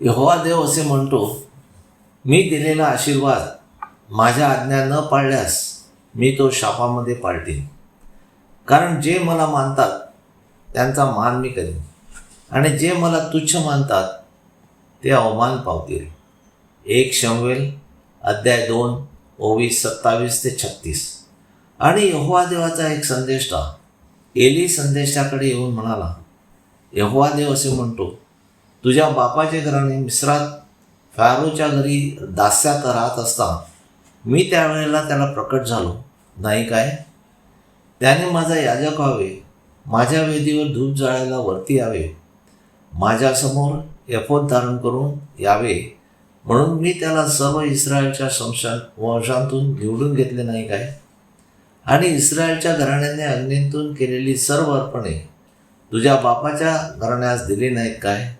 यहोवा देव असे म्हणतो मी दिलेला आशीर्वाद माझ्या आज्ञा न पाळल्यास मी तो शापामध्ये पाळटीन कारण जे मला मानतात त्यांचा मान मी करीन. आणि जे मला तुच्छ मानतात ते अवमान पावतील. एक शमवेल अध्याय दोन ओवीस सत्तावीस ते छत्तीस. आणि यहोवा देवाचा एक संदेष्टा एली संदेशाकडे येऊन म्हणाला यहोवा देव असे म्हणतो तुझ्या बापाचे घराणे मिस्रात फॅरोच्या घरी दास्यात राहत असता मी त्यावेळेला त्याला प्रकट झालो. नाही काय? त्याने माझा याजक व्हावे माझ्या वेदीवर धूप जाळायला वरती यावे माझ्यासमोर यफोत धारण करून यावे म्हणून मी त्याला सर्व इस्रायलच्या संशान वंशांतून निवडून घेतले नाही काय? आणि इस्रायलच्या घराण्याने अग्नीतून केलेली सर्व अर्पणे तुझ्या बापाच्या घराण्यास दिली नाहीत काय?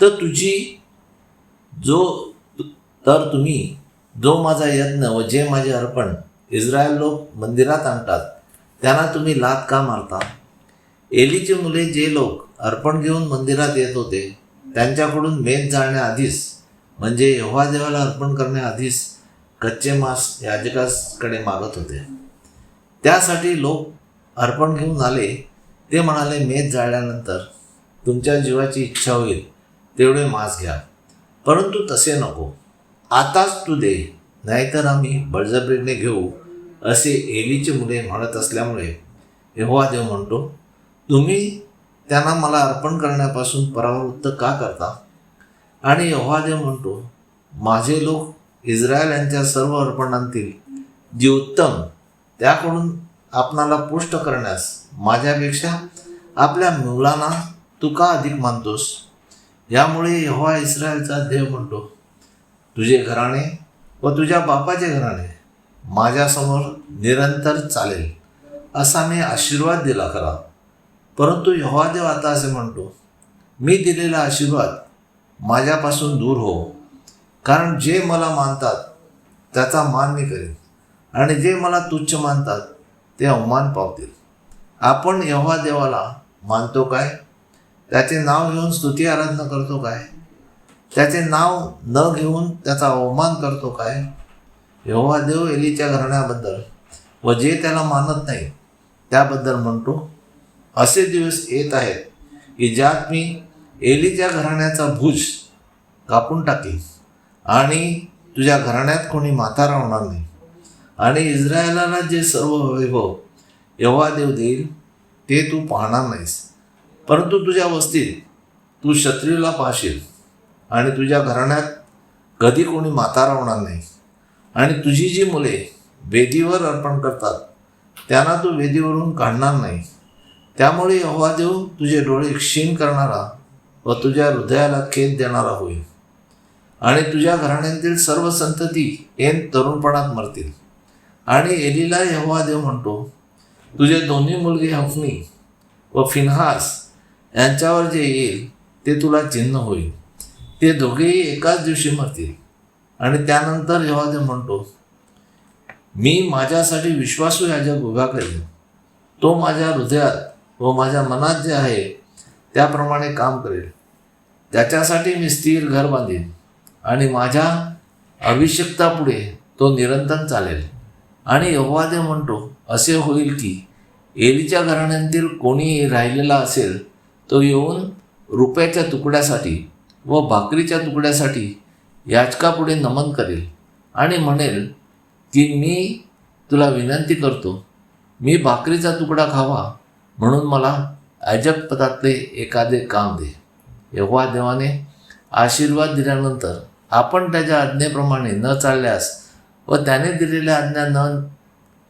तर तुझी जो तर तुम्ही जो माझा यज्ञ व जे माझे अर्पण इस्रायल लोक मंदिरात आणतात त्यांना तुम्ही लात का मारता? एलीचे मुले जे लोक अर्पण घेऊन मंदिरात येत होते त्यांच्याकडून मेध जाण्याआधीच म्हणजे यव्हा देवाला अर्पण करण्याआधीच कच्चे मांस याजकाकडे मागत होते. त्यासाठी लोक अर्पण घेऊन आले ते म्हणाले मेध जाळल्यानंतर तुमच्या जीवाची इच्छा होईल. तेवढे मांस घ्या. परंतु तसे नको. आताच तू दे नाहीतर आम्ही बळजबरीने घेऊ असे एलीचे मुले म्हणत असल्यामुळे यहोवा देव म्हणतो तुम्ही त्यांना मला अर्पण करण्यापासून परावृत्त का करता? आणि यहोवा देव म्हणतो माझे लोक इस्रायल यांच्या सर्व अर्पणांतील जी उत्तम त्याकडून आपणाला पुष्ट करण्यास माझ्यापेक्षा आपल्या मुलांना तू का अधिक मानतोस? यामुळे यहोवा इस्रायलचा देव म्हणतो तुझे घराणे व तुझ्या बापाचे घराणे माझ्यासमोर निरंतर चालेल असा मी आशीर्वाद दिला खरा परंतु यहोवा देव आता असे म्हणतो मी दिलेला आशीर्वाद माझ्यापासून दूर हो कारण जे मला मानतात त्याचा मान मी करेन. आणि जे मला तुच्छ मानतात ते अवमान पावतील. आपण यहोवा देवाला मानतो काय? त्याचे नाव घेऊन स्तुती आराधना करतो काय? त्याचे नाव न घेऊन त्याचा अवमान करतो काय? यहोवा देव एलीच्या घराण्याबद्दल व जे त्याला मानत नाही त्याबद्दल म्हणतो असे दिवस येत आहेत की ज्यात मी एलीच्या घराण्याचा भुज कापून टाकीन आणि तुझ्या घराण्यात कोणी माथा राहणार नाही. आणि इस्रायलाला जे सर्व वैभव यहोवा देव देईल ते तू पाहणार नाहीस. परंतु तुझ्या वस्तीत तू क्षत्रियूला पाहशील आणि तुझ्या घराण्यात कधी कोणी माता राहणार नाही. आणि तुझी जी मुले वेदीवर अर्पण करतात त्यांना तू वेदीवरून काढणार नाही. त्यामुळे हवा देव तुझे डोळे क्षीण करणारा व तुझ्या हृदयाला खेद देणारा होईल. आणि तुझ्या घराण्यातील सर्व संतती एन तरुणपणात मरतील. आणि एलीला यहोवा देव म्हणतो तुझे दोन्ही मुलगे हफनी व फिनहास यांच्यावर जे येईल ते तुला चिन्ह होईल. ते दोघेही एकाच दिवशी मरतील. आणि त्यानंतर जेव्हा ते म्हणतो मी माझ्यासाठी विश्वासू याजक उभा करेन. तो माझ्या हृदयात व माझ्या मनात जे आहे त्याप्रमाणे काम करेल. त्याच्यासाठी मी स्थिर घर बांधीन. आणि माझ्या अभिषेकतापुढे तो निरंतर चालेल. आणि यहोवादेव म्हणतो असे होईल की एलीच्या घराण्यातील कोणी राहिलेला असेल तो येऊन रुपयाच्या तुकड्यासाठी व भाकरीच्या तुकड्यासाठी याचकापुढे नमन करेल आणि म्हणेल की मी तुला विनंती करतो मी भाकरीचा तुकडा खावा म्हणून मला अजबपदातले एखादे काम दे. यहोवा देवाने आशीर्वाद दिल्यानंतर आपण त्याच्या आज्ञेप्रमाणे न चालल्यास व त्याने दिलेल्या आज्ञा न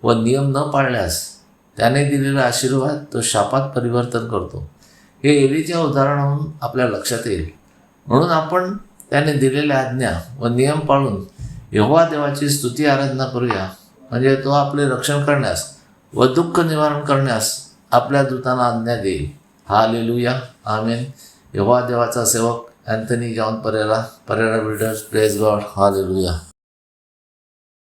व नियम न पाळल्यास त्याने दिलेला आशीर्वाद तो शापात परिवर्तन करतो. हे एडीच्या उदाहरणाहून आपल्या लक्षात येईल. म्हणून आपण त्याने दिलेल्या आज्ञा व नियम पाळून यहोवा देवाची स्तुती आराधना करूया. म्हणजे तो आपले रक्षण करण्यास व दुःख निवारण करण्यास आपल्या दूतांना आज्ञा देईल. हा लिलूया आमेन. यहोवा देवाचा सेवक Anthony John Pereira Pereira builders place God. हा लिलूया